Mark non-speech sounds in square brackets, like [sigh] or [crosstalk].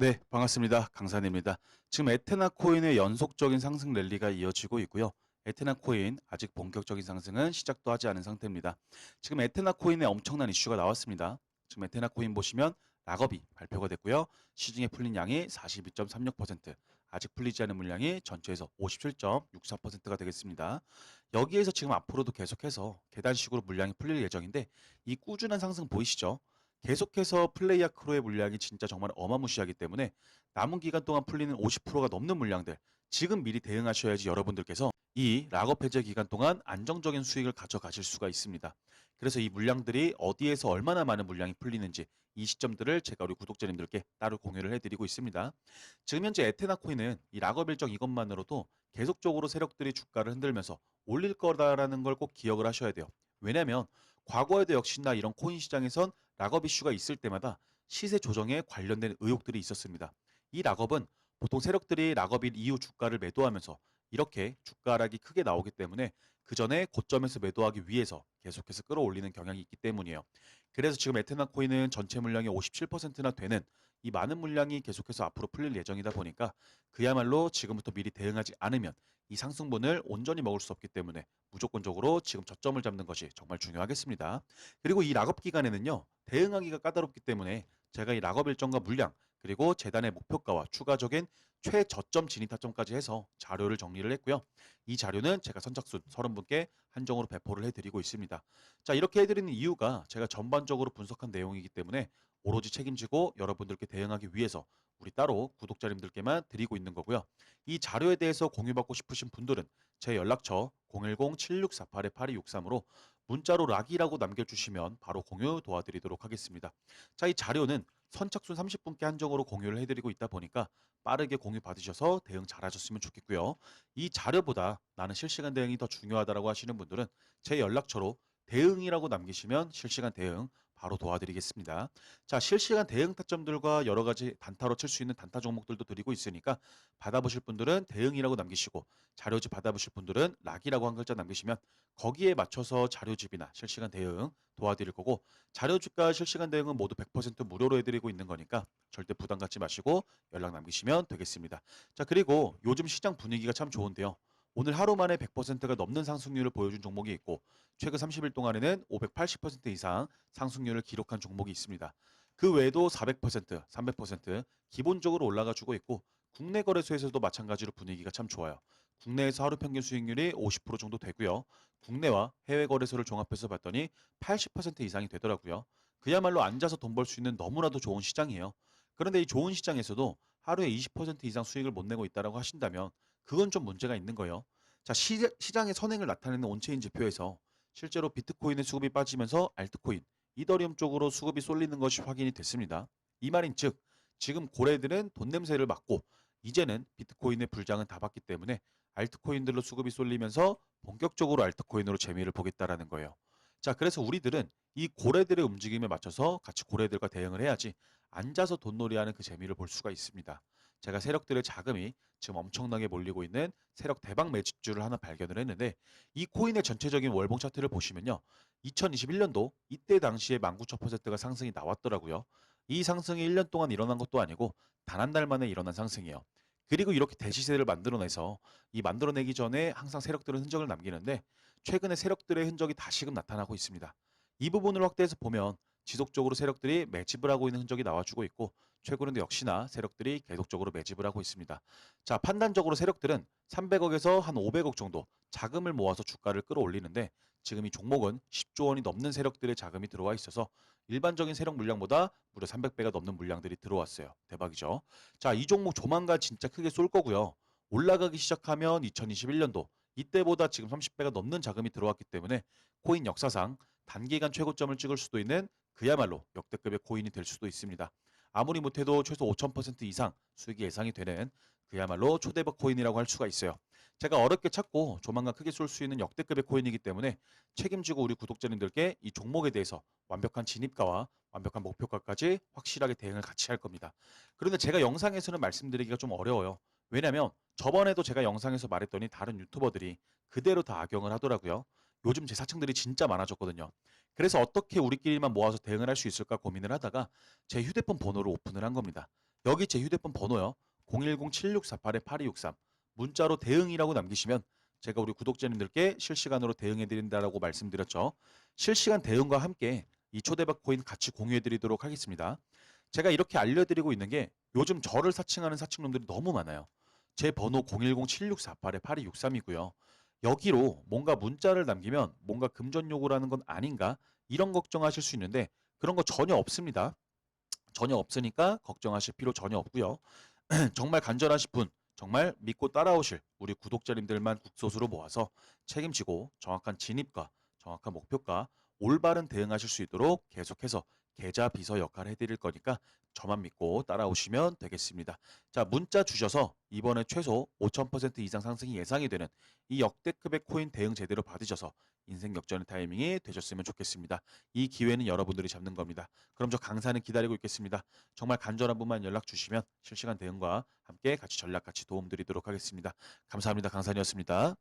네, 반갑습니다. 강산입니다. 지금 에테나 코인의 연속적인 상승 랠리가 이어지고 있고요. 에테나 코인 아직 본격적인 상승은 시작도 하지 않은 상태입니다. 지금 에테나 코인에 엄청난 이슈가 나왔습니다. 지금 에테나 코인 보시면 락업이 발표가 됐고요. 시중에 풀린 양이 42.36%, 아직 풀리지 않은 물량이 전체에서 57.64%가 되겠습니다. 여기에서 지금 앞으로도 계속해서 계단식으로 물량이 풀릴 예정인데 이 꾸준한 상승 보이시죠? 계속해서 플레이아 크로의 물량이 진짜 정말 어마무시하기 때문에 남은 기간 동안 풀리는 50%가 넘는 물량들 지금 미리 대응하셔야지 여러분들께서 이 락업 해제 기간 동안 안정적인 수익을 가져가실 수가 있습니다. 그래서 이 물량들이 어디에서 얼마나 많은 물량이 풀리는지 이 시점들을 제가 우리 구독자님들께 따로 공유를 해드리고 있습니다. 지금 현재 에테나 코인은 이 락업 일정 이것만으로도 계속적으로 세력들이 주가를 흔들면서 올릴 거다라는 걸 꼭 기억을 하셔야 돼요. 왜냐하면 과거에도 역시나 이런 코인 시장에선 락업 이슈가 있을 때마다 시세 조정에 관련된 의혹들이 있었습니다. 이 락업은 보통 세력들이 락업일 이후 주가를 매도하면서 이렇게 주가 하락이 크게 나오기 때문에 그 전에 고점에서 매도하기 위해서 계속해서 끌어올리는 경향이 있기 때문이에요. 그래서 지금 에테나 코인은 전체 물량의 57%나 되는 이 많은 물량이 계속해서 앞으로 풀릴 예정이다 보니까 그야말로 지금부터 미리 대응하지 않으면 이 상승분을 온전히 먹을 수 없기 때문에 무조건적으로 지금 저점을 잡는 것이 정말 중요하겠습니다. 그리고 이 락업 기간에는요, 대응하기가 까다롭기 때문에 제가 이 락업 일정과 물량, 그리고 재단의 목표가와 추가적인 최저점 진입 타점까지 해서 자료를 정리를 했고요. 이 자료는 제가 선착순 30분께 한정으로 배포를 해드리고 있습니다. 자, 이렇게 해드리는 이유가 제가 전반적으로 분석한 내용이기 때문에 오로지 책임지고 여러분들께 대응하기 위해서 우리 따로 구독자님들께만 드리고 있는 거고요. 이 자료에 대해서 공유받고 싶으신 분들은 제 연락처 010-7648-8263으로 문자로 락이라고 남겨주시면 바로 공유 도와드리도록 하겠습니다. 자, 이 자료는 선착순 30분께 한정으로 공유를 해드리고 있다 보니까 빠르게 공유 받으셔서 대응 잘하셨으면 좋겠고요. 이 자료보다 나는 실시간 대응이 더 중요하다라고 하시는 분들은 제 연락처로 대응이라고 남기시면 실시간 대응 바로 도와드리겠습니다. 자, 실시간 대응 타점들과 여러 가지 단타로 칠 수 있는 단타 종목들도 드리고 있으니까 받아보실 분들은 대응이라고 남기시고 자료집 받아보실 분들은 락이라고 한 글자 남기시면 거기에 맞춰서 자료집이나 실시간 대응 도와드릴 거고 자료집과 실시간 대응은 모두 100% 무료로 해드리고 있는 거니까 절대 부담 갖지 마시고 연락 남기시면 되겠습니다. 자, 그리고 요즘 시장 분위기가 참 좋은데요. 오늘 하루 만에 100%가 넘는 상승률을 보여준 종목이 있고 최근 30일 동안에는 580% 이상 상승률을 기록한 종목이 있습니다. 그 외에도 400%, 300% 기본적으로 올라가 주고 있고 국내 거래소에서도 마찬가지로 분위기가 참 좋아요. 국내에서 하루 평균 수익률이 50% 정도 되고요. 국내와 해외 거래소를 종합해서 봤더니 80% 이상이 되더라고요. 그야말로 앉아서 돈 벌 수 있는 너무나도 좋은 시장이에요. 그런데 이 좋은 시장에서도 하루에 20% 이상 수익을 못 내고 있다라고 하신다면 그건 좀 문제가 있는 거예요. 자, 시, 시장의 선행을 나타내는 온체인 지표에서 실제로 비트코인의 수급이 빠지면서 알트코인, 이더리움 쪽으로 수급이 쏠리는 것이 확인이 됐습니다. 이 말인 즉, 지금 고래들은 돈 냄새를 맡고 이제는 비트코인의 불장은 다 봤기 때문에 알트코인들로 수급이 쏠리면서 본격적으로 알트코인으로 재미를 보겠다라는 거예요. 자, 그래서 우리들은 이 고래들의 움직임에 맞춰서 같이 고래들과 대응을 해야지 앉아서 돈놀이하는 그 재미를 볼 수가 있습니다. 제가 세력들의 자금이 지금 엄청나게 몰리고 있는 세력 대박 매집주를 하나 발견을 했는데 이 코인의 전체적인 월봉 차트를 보시면요. 2021년도 이때 당시에 19,000%가 상승이 나왔더라고요. 이 상승이 1년 동안 일어난 것도 아니고 단 한 달 만에 일어난 상승이에요. 그리고 이렇게 대시세를 만들어내서 이 만들어내기 전에 항상 세력들은 흔적을 남기는데 최근에 세력들의 흔적이 다시금 나타나고 있습니다. 이 부분을 확대해서 보면 지속적으로 세력들이 매집을 하고 있는 흔적이 나와주고 있고 최근에도 역시나 세력들이 계속적으로 매집을 하고 있습니다. 자 판단적으로 세력들은 300억에서 한 500억 정도 자금을 모아서 주가를 끌어올리는데 지금 이 종목은 10조 원이 넘는 세력들의 자금이 들어와 있어서 일반적인 세력 물량보다 무려 300배가 넘는 물량들이 들어왔어요. 대박이죠. 자 이 종목 조만간 진짜 크게 쏠 거고요. 올라가기 시작하면 2021년도 이때보다 지금 30배가 넘는 자금이 들어왔기 때문에 코인 역사상 단기간 최고점을 찍을 수도 있는 그야말로 역대급의 코인이 될 수도 있습니다. 아무리 못해도 최소 5,000% 이상 수익이 예상이 되는 그야말로 초대박 코인이라고 할 수가 있어요. 제가 어렵게 찾고 조만간 크게 쏠 수 있는 역대급의 코인이기 때문에 책임지고 우리 구독자님들께 이 종목에 대해서 완벽한 진입가와 완벽한 목표가까지 확실하게 대응을 같이 할 겁니다. 그런데 제가 영상에서는 말씀드리기가 좀 어려워요. 왜냐면 저번에도 제가 영상에서 말했더니 다른 유튜버들이 그대로 다 악용을 하더라고요. 요즘 제 사층들이 진짜 많아졌거든요. 그래서 어떻게 우리끼리만 모아서 대응을 할 수 있을까 고민을 하다가 제 휴대폰 번호를 오픈을 한 겁니다. 여기 제 휴대폰 번호요. 010-7648-8263 문자로 대응이라고 남기시면 제가 우리 구독자님들께 실시간으로 대응해 드린다라고 말씀드렸죠. 실시간 대응과 함께 이 초대박 코인 같이 공유해 드리도록 하겠습니다. 제가 이렇게 알려드리고 있는 게 요즘 저를 사칭하는 사칭놈들이 너무 많아요. 제 번호 010-7648-8263이고요. 여기로 뭔가 문자를 남기면 뭔가 금전 요구라는 건 아닌가 이런 걱정하실 수 있는데 그런 거 전혀 없습니다. 전혀 없으니까 걱정하실 필요 전혀 없고요. [clears throat] 정말 간절하신 분, 정말 믿고 따라오실 우리 구독자님들만 국소수로 모아서 책임지고 정확한 진입과 정확한 목표가 올바른 대응하실 수 있도록 계속해서 계좌 비서 역할을 해드릴 거니까 저만 믿고 따라오시면 되겠습니다. 자, 문자 주셔서 이번에 최소 5,000% 이상 상승이 예상이 되는 이 역대급의 코인 대응 제대로 받으셔서 인생 역전의 타이밍이 되셨으면 좋겠습니다. 이 기회는 여러분들이 잡는 겁니다. 그럼 저 강사는 기다리고 있겠습니다. 정말 간절한 분만 연락 주시면 실시간 대응과 함께 같이 전략 같이 도움 드리도록 하겠습니다. 감사합니다. 강산이었습니다.